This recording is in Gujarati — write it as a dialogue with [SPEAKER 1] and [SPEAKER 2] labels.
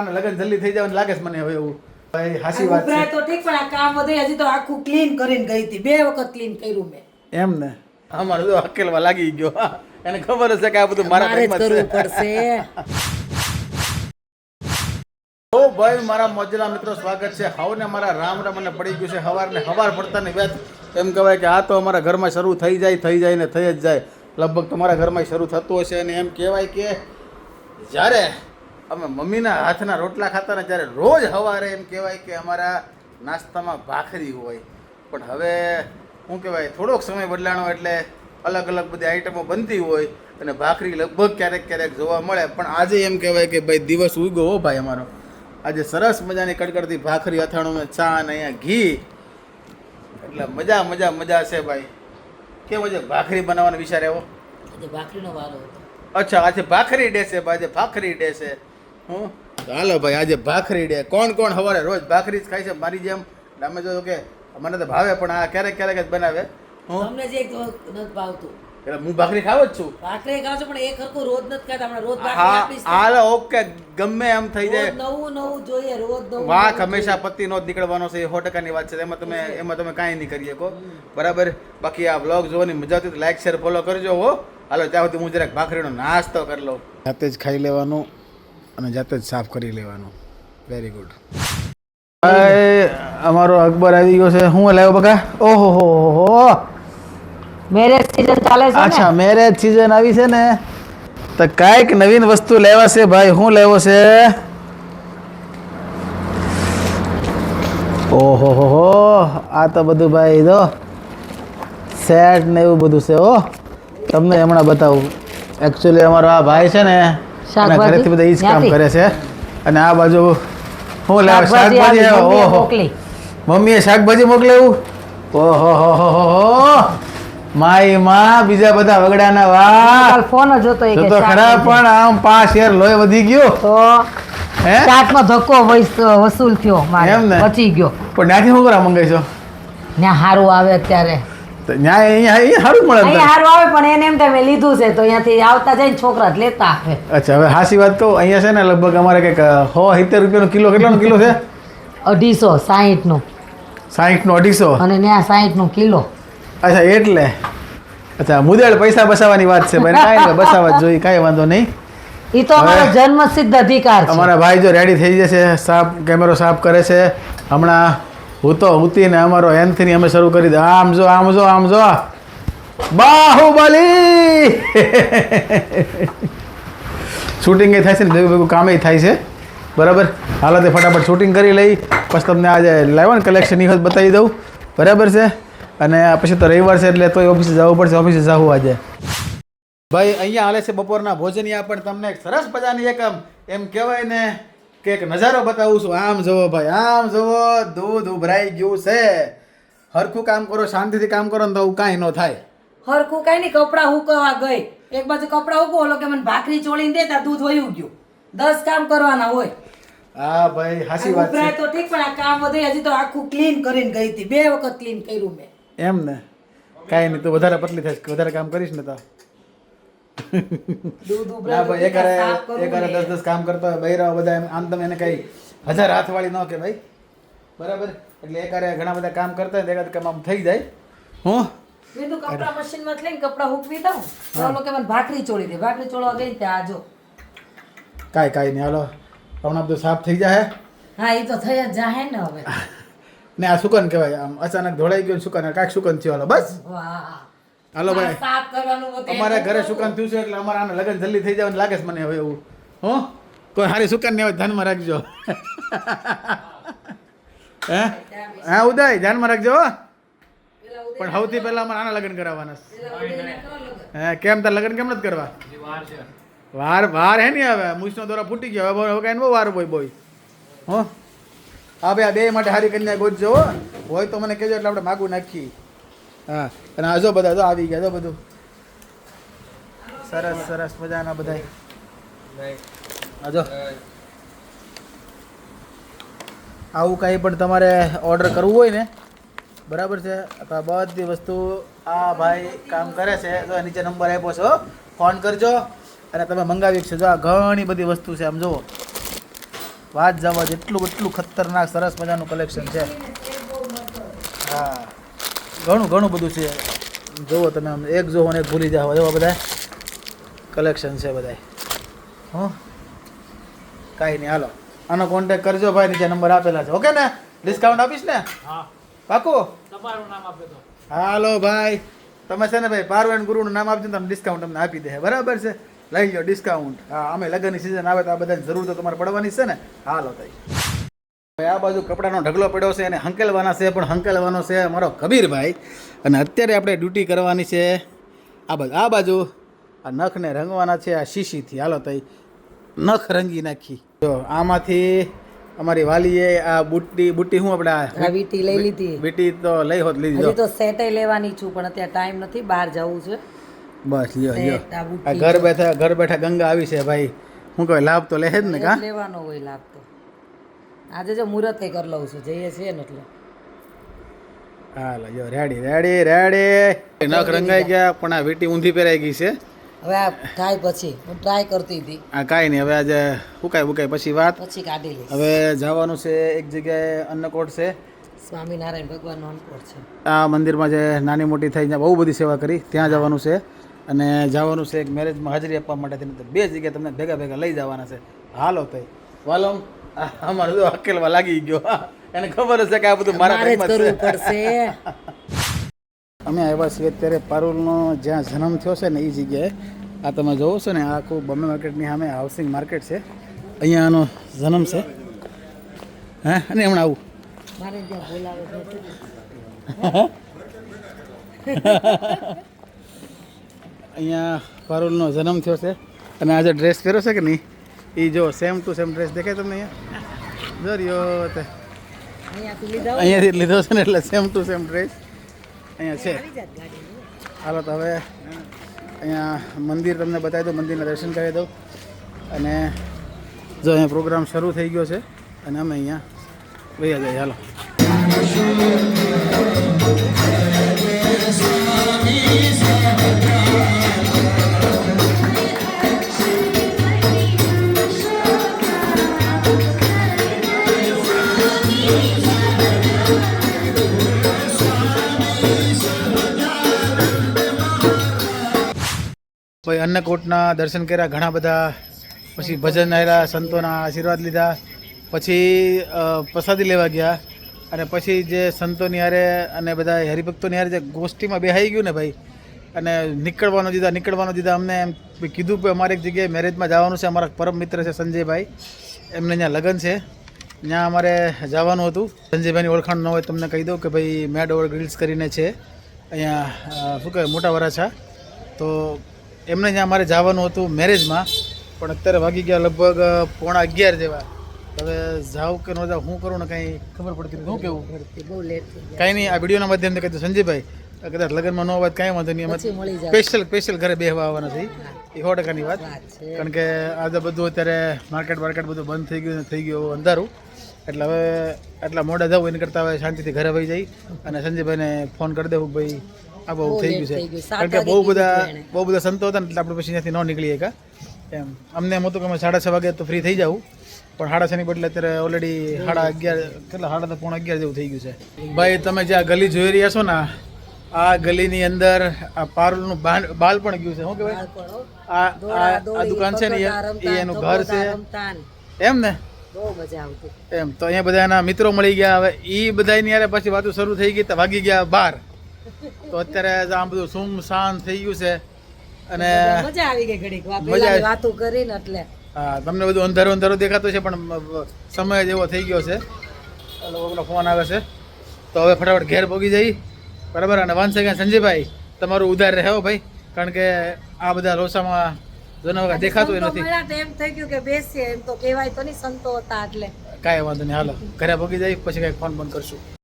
[SPEAKER 1] આના લગ્ન જલ્દી થઈ જાય લાગે છે મને હવે એવું. ભાઈ હાસી વાત
[SPEAKER 2] છે. તો ઠીક પણ આ કામ વધે હજી તો આખું ક્લીન કરીને ગઈ હતી. બે વખત ક્લીન કર્યું મેં.
[SPEAKER 1] એમ ને? અમારે તો અકેલવા લાગી ગયો. એને ખબર હશે કે આ બધું મારા
[SPEAKER 2] જ કરવું પડશે.
[SPEAKER 1] ઓ ભાઈ મારા મોજલા મિત્રો સ્વાગત છે. હવને મારા રામ રામ અને પડી ગયું છે. હવાર ને હવાર પડતાની વેત એમ કહેવાય કે આ તો અમારા ઘરમાં શરૂ થઈ જાય થઈ જાય ને થઈ જ જાય. લગભગ તમારા ઘરમાં શરૂ થતું હશે અને એમ કહેવાય કે જ્યારે અમે મમ્મીના હાથના રોટલા ખાતા ને જ્યારે રોજ સવારે એમ કહેવાય કે અમારા નાસ્તામાં ભાખરી હોય. પણ હવે શું કહેવાય થોડોક સમય બદલાણો એટલે અલગ અલગ બધી આઈટમો બનતી હોય અને ભાખરી લગભગ ક્યારેક ક્યારેક જોવા મળે. પણ આજે એમ કહેવાય કે ભાઈ દિવસ ઉગ્યો હો ભાઈ અમારો. આજે સરસ મજાની કડકડતી ભાખરી અથાણું ચા અને અહીંયા ઘી. એટલે મજા મજા મજા છે ભાઈ. કેવો છે ભાખરી બનાવવાનો વિચાર એવો
[SPEAKER 2] ભાખરીનો વારો
[SPEAKER 1] અચ્છા આજે ભાખરી ડે છે આજે ભાખરી ડે છે. હું? હાલો ભાઈ આજે ભાખરી ડે કોણ કોણ સવારે રોજ ભાખરી જ ખાય છે? મારી જેમ અમે જો કે મને તો ભાવે પણ આ ક્યારેક ક્યારેક જ બનાવે. હું?
[SPEAKER 2] તમને જે એક નથી ભાવતું.
[SPEAKER 1] એટલે હું ભાખરી ખાવ જ છું.
[SPEAKER 2] ભાખરી ખાવ છું પણ એક હરખું રોજ નથી ખાતા. હમણાં રોજ ભાખરી
[SPEAKER 1] હા હાલો ઓકે ગમે એમ થઈ જાય.
[SPEAKER 2] નવું નવું જોઈએ રોજ નવું
[SPEAKER 1] વાંક હંમેશા પતિનો જ નીકળવાનો છે એ સો ટકાની વાત છે. એમાં તમે એમાં તમે કાંઈ નહીં કરી શકો બરાબર? બાકી આ બ્લોગ જોવાની મજા આવતી લાઈક શેર ફોલો કરજો હો. હાલો ત્યાં સુધી હું જરાક ભાખરીનો નાસ્તો કરી લઉં. જાતે જ ખાઈ લેવાનું. અને જાતે જ સાફ કરી લેવાનું. વેરી ગુડ અમારો અકબર આવી ગયો છે. હું લાવ્યો બકા? ઓહો હો હો
[SPEAKER 2] મેરેજ સીઝન ચાલે છે
[SPEAKER 1] અચ્છા મેરેજ સીઝન આવી છે ને? તો કાંઈક નવીન વસ્તુ લેવા છે ભાઈ. હું લેવો છે? ઓહો હો હો. આ તો બધું ભાઈ જો. સેટ ને એવું બધું છે ઓ તમને હમણાં બતાવું. એકચ્યુઅલી અમારો આ ભાઈ છે ને? ઘરેથી બધા જ કામ કરે છે. અને આ બાજુ હું લેવા
[SPEAKER 2] શાકભાજી
[SPEAKER 1] ઓહો. મમ્મીએ શાકભાજી મોકલાવ્યું ઓહો હો હો હો હો. માયમાં બીજા બધા વગડાના વાહ
[SPEAKER 2] ફોન જ હતો એ
[SPEAKER 1] તો ખરા પણ આમ પાંચ યાર લોહી વધી ગયો.
[SPEAKER 2] તો
[SPEAKER 1] હે?
[SPEAKER 2] ચાટમાં ધક્કો વસ- વસૂલ થયો મારે.
[SPEAKER 1] ને?
[SPEAKER 2] બચી ગયો.
[SPEAKER 1] પણ ત્યાંથી શું કરવા મંગાઈ છો?
[SPEAKER 2] ત્યાં સારું આવે અત્યારે.
[SPEAKER 1] તો ન્યાય અહીંયા અહીં સારું મળે
[SPEAKER 2] અહીંયા સારું આવે પણ એને એમ તમે લીધું છે તો અહીંયાથી આવતા જઈને છોકરા જ લેતા આવે
[SPEAKER 1] અચ્છા હવે હાસી વાત કહું અહીંયા છે ને લગભગ અમારે કંઈક સો સિત્તેર રૂપિયાનો કિલો કેટલાનો કિલો છે?
[SPEAKER 2] અઢીસો સાહીઠનો.
[SPEAKER 1] સાહીઠનો અઢીસો?
[SPEAKER 2] અને ત્યાં સાહીઠનો કિલો.
[SPEAKER 1] અચ્છા એટલે? અચ્છા મુદેડ પૈસા બસાવવાની વાત છે ભાઈ કાંઈ બસાવવા જ જોઈએ કાંઈ વાંધો નહીં.
[SPEAKER 2] એ તો અમારો
[SPEAKER 1] જન્મસિદ્ધ
[SPEAKER 2] જન્મ સિદ્ધ અધિકાર છે.
[SPEAKER 1] અમારા ભાઈ જો રેડી થઈ જશે સાફ કેમેરો સાફ કરે છે હમણાં હું તો ઉતીને અમારો એન્થની અમે શરૂ કરી દે. આમ જો આમ જો આમ જો. બાહુબલી! શૂટિંગ એ થાય છે ને, ભેગું ભેગું કામે થાય છે. બરાબર? હાલો તે ફટાફટ શૂટિંગ કરી લઈ. પછી તમને આજે લાવ્યો ને કલેક્શન એ બતાવી દઉં. બરાબર છે? અને પછી તો રવિવાર છે એટલે તોય ઓફિસે જવું પડશે. ઓફિસે જવું આજે. ભાઈ, અહીંયા હાલે છે બપોરના ભોજનિયા પણ તમને સરસ મજાની એકમ. એમ કહેવાય ને કે એક નજારો બતાવું છું. આમ જુઓ ભાઈ આમ જુઓ દૂધ ઉભરાઈ ગયું છે. હરખું કામ કરો શાંતિથી કામ કરો ને તો કાંઈ ન થાય.
[SPEAKER 2] હરખું કાંઈ નહીં કપડા હુકવા ગઈ. એક બાજુ કપડા હુકો ઓલો કે મને ભાખરી ચોળીને દેતા દૂધ વયું ગયું. દસ કામ કરવાના હોય.
[SPEAKER 1] હા ભાઈ હાસી વાત છે.
[SPEAKER 2] તો ઠીક પણ આ કામ બધું હજી તો આખું ક્લીન કરીને ગઈ હતી. બે વખત ક્લીન કર્યું મેં.
[SPEAKER 1] એમ ને? કાંઈ નહીં તું વધારે પતલી થઈશ વધારે કામ કરીશ ને તો. દસ દસ કામ કરતો હોય બૈરા બધા આમ તમે એને કઈ હજાર હાથવાળી ન કે ભાઈ. બરાબર? એટલે એકારે ઘણા બધા કામ કરતા હોય એકાદ કામ આમ થઈ જાય. હું?
[SPEAKER 2] મેં તો કપડા મશીનમાં લઈને કપડા હુકવી દઉં. તો કે મને ભાખરી ચોળી દે. ભાખરી ચોળવા ગઈ ત્યાં આજો.
[SPEAKER 1] કાંઈ કાંઈ નહીં હાલો. હમણાં બધું સાફ થઈ જાય
[SPEAKER 2] હા એ તો થઈ જ જાહે ને હવે.
[SPEAKER 1] ને આ સુકન કહેવાય આમ અચાનક ધોળાઈ ગયું સુકન કાંઈક સુકન થયો હાલો બસ.
[SPEAKER 2] વાહ.
[SPEAKER 1] હાલો ભાઈ.
[SPEAKER 2] સાફ
[SPEAKER 1] અમારા ઘરે સુકાન થયું છે એટલે અમારા આને લગ્ન જલ્દી થઈ જવાનું લાગે છે મને હવે એવું. હો? કોઈ હારી સુકન ને ધ્યાનમાં રાખજો. હે? હા ઉદય ધ્યાનમાં રાખજો હો. પણ સૌથી પહેલા અમારે આના લગ્ન કરાવવાના હે કેમ તાર લગ્ન કેમ નથી કરવા? વાર વાર હે ને હવે. મૂછનો દોરા ફૂટી ગયો. હવે હવે કાંઈ બહુ વાર બોય બોય. હો? હા ભાઈ આ બે માટે હારી કન્યા ગોતજો હો. હોય તો મને કહેજો એટલે આપણે માગું નાખીએ. હા. અને આજો બધા તો આવી ગયા તો બધું. સરસ સરસ મજાના બધા આજો આવું કાંઈ પણ તમારે ઓર્ડર કરવું હોય ને, બરાબર છે? બધી વસ્તુ આ ભાઈ કામ કરે છે તો નીચે નંબર આપ્યો છો ફોન કરજો. અને તમે મંગાવી શકશો. જો આ ઘણી બધી વસ્તુ છે, આમ જુઓ. વાત જવા જેટલું એટલું ખતરનાક, સરસ મજાનું કલેક્શન છે. હા. ઘણું ઘણું બધું છે. જુઓ તમે આમ એક જુઓ ને એક ભૂલી જાઓ. એવા બધા કલેક્શન છે બધા હો? કાંઈ નહીં હાલો. આનો કોન્ટેક કરજો ભાઈ નીચે નંબર આપેલા છે. ઓકે ને? ડિસ્કાઉન્ટ આપીશ ને? પાકું? હાલો ભાઈ. તમે છે ને ભાઈ પારવેન ગુરુનું નામ આપજો તમે તમને ડિસ્કાઉન્ટ તમને આપી દે બરાબર છે? લઈ લો ડિસ્કાઉન્ટ હા અમે લગ્નની સિઝન આવે તો આ બધાની જરૂર તો તમારે પડવાની છે ને? હાલો ભાઈ. આ બાજુ કપડાનો ઢગલો પડ્યો છે અને હંકેલવાના છે પણ હંકેલવાનો છે અમારો કબીરભાઈ. અને અત્યારે આપણે ડ્યુટી કરવાની છે. આ બાજુ આ બાજુ આ નખને રંગવાના છે આ શીશીથી. હાલો તઈ નખ રંગી નાખી. જો આમાંથી અમારી વાલીએ આ બુટ્ટી બુટ્ટી હું આપણે
[SPEAKER 2] વીટી લઈ લીધી.
[SPEAKER 1] વીટી તો લઈ હોત લીધી
[SPEAKER 2] તો સેટે લેવાની છું પણ અત્યારે ટાઈમ નથી બહાર જવું છે.
[SPEAKER 1] બસ લ્યો લ્યો. ઘર બેઠા ઘર બેઠા ગંગા આવી છે ભાઈ. હું કહેવાય લાભ તો લે જ ને કા?
[SPEAKER 2] લેવાનો હોય લાભ તો. આજે જો મુહૂર્ત કરી લઉં છું. જઈએ છીએ ને એટલે.
[SPEAKER 1] હાલો જો રેડી રેડી રેડી. નખ રંગાઈ ગયા પણ આ વીટી ઊંધી પહેરાઈ ગઈ છે.
[SPEAKER 2] હવે આ થાય પછી. હું ટ્રાય કરતી હતી.
[SPEAKER 1] આ કાંઈ નહીં હવે આજે હુકાય હુકાય પછી વાત.
[SPEAKER 2] પછી કાઢી લઈશ.
[SPEAKER 1] હવે જવાનું છે એક જગ્યાએ અન્નકોટ છે.
[SPEAKER 2] સ્વામિનારાયણ ભગવાનનો અન્નકોટ છે.
[SPEAKER 1] આ મંદિરમાં જે નાની મોટી થઈ ત્યાં બહુ બધી સેવા કરી ત્યાં જવાનું છે. અને જવાનું છે એક મેરેજમાં હાજરી આપવા માટે થઈને તો બે જગ્યાએ તમને ભેગા ભેગા લઈ જવાના છે. હાલો તઈ. વાલમ. અમારે તો અકેલમાં લાગી ગયો. એને ખબર હશે કે આ બધું મારા
[SPEAKER 2] કરવું પડશે.
[SPEAKER 1] અમે આવ્યા છીએ અત્યારે પારુલનો જ્યાં જન્મ થયો છે ને એ જગ્યાએ. આ તમે જોવો છો ને આ આખું બોમ્બે માર્કેટની સામે હાઉસિંગ માર્કેટ છે. અહીંયા આનો જન્મ છે. હા? અને હમણાં આવું.
[SPEAKER 2] મારે ત્યાં બોલાવે
[SPEAKER 1] અહીંયા પારુલનો જન્મ થયો છે. અને આજે ડ્રેસ પહેર્યો છે કે નહીં? એ જો સેમ ટુ સેમ ડ્રેસ દેખાય તમને અહીંયા? જો રહ્યો તે.
[SPEAKER 2] અહીંયાથી
[SPEAKER 1] જ લીધો છે ને એટલે સેમ ટુ સેમ ડ્રેસ અહીંયા છે. હાલો તો હવે અહીંયા મંદિર તમને બતાવી દઉં મંદિરના દર્શન કરી દઉં. અને જો અહીંયા પ્રોગ્રામ શરૂ થઈ ગયો છે અને અમે અહીંયા વૈયા જઈએ. હાલો. પછી અન્નકૂટના દર્શન કર્યા, ઘણા બધા પછી ભજન આવ્યા સંતોના આશીર્વાદ લીધા. પછી પ્રસાદી લેવા ગયા અને પછી જે સંતોની હારે અને બધા હરિભક્તોની હારે જે ગોષ્ઠીમાં બેહાઈ ગયું ને ભાઈ, અને નીકળવાનો દીધા નીકળવાનો દીધા, અમને એમ કીધું કે અમારે એક જગ્યાએ મેરેજમાં જવાનું છે, અમારા પરમ મિત્ર છે સંજયભાઈ. એમને ત્યાં લગ્ન છે. ત્યાં અમારે જવાનું હતું. સંજયભાઈની ઓળખાણ ન હોય તમને કહી દઉં કે ભાઈ મેડ ઓવર ગ્રીલ્સ કરીને છે. અહીંયા શું કહેવાય, મોટા વરાછા. તો એમને ત્યાં અમારે જવાનું હતું મેરેજમાં પણ અત્યારે વાગી ગયા લગભગ પોણા અગિયાર જેવા. હવે જાઉં કે ન જાઉં હું કરું ને કાંઈ ખબર પડતી નથી. શું કેવું?
[SPEAKER 2] બહુ લેટ
[SPEAKER 1] કાંઈ નહીં આ વિડીયોના માધ્યમથી કહી દઉં. સંજયભાઈ કદાચ લગ્નમાં ન વાત કાંઈ વાંધો નહીં. અમે સ્પેશિયલ સ્પેશિયલ ઘરે બેહવા આવવાના છે એ સો ટકાની વાત. કારણ કે આજે બધું અત્યારે માર્કેટ માર્કેટ બધું બંધ થઈ ગયું થઈ ગયું અંધારું. એટલે હવે આટલા મોડા જવું એની કરતાં હવે શાંતિથી ઘરે વહી જઈ. અને સંજયભાઈને ફોન કરી દેવું ભાઈ આ બહુ થઈ ગયું છે. કારણ કે બહુ બધા બહુ બધા સંતો હતા ને એટલે આપણે પછી ત્યાંથી ન નીકળીએ કા એમ. અમને એમ હતું કે અમે સાડા છ વાગે તો ફ્રી થઈ જાઉં. પણ સાડા છની બદલે અત્યારે ઓલરેડી સાડા અગિયાર કેટલા? સાડા તો પોણા અગિયાર જેવું થઈ ગયું છે. ભાઈ તમે જે આ ગલી જોઈ રહ્યા છો ને આ ગલીની અંદર આ પારુલનું બાલ બાલ પણ ગયું છે. શું કહેવાય? આ આ આ દુકાન છે ને એ- એનું ઘર છે. એમ ને? એમ. તો અહીંયા બધા એના મિત્રો મળી ગયા. હવે એ બધાની યારે પછી વાતો શરૂ થઈ ગઈ તો વાગી ગયા બાર. તો અત્યારે આમ બધું સુમ શાંત થઈ ગયું છે. અને
[SPEAKER 2] મજા આવી ગઈ ઘડીક. વાતો કરીને એટલે.
[SPEAKER 1] હા તમને બધું અંધારું અંધારું દેખાતું છે પણ સમય જ એવો થઈ ગયો છે. લોકોનો ફોન આવે છે. તો હવે ફટાફટ ઘેર પહોંચી જઈ. બરાબર? અને વાંચે ગયા સંજયભાઈ તમારું ઉધાર રહેવો ભાઈ. કારણ કે આ બધા લોસામાં જોના દેખાતું નથી.
[SPEAKER 2] એમ થઈ ગયું કે બેસીએ એમ તો કહેવાય તો નહીં સંતો હતા એટલે.
[SPEAKER 1] કાંઈ વાંધો નહીં હાલો. ઘરે ભોગી જઈ પછી કંઈક ફોન બંધ કરશું.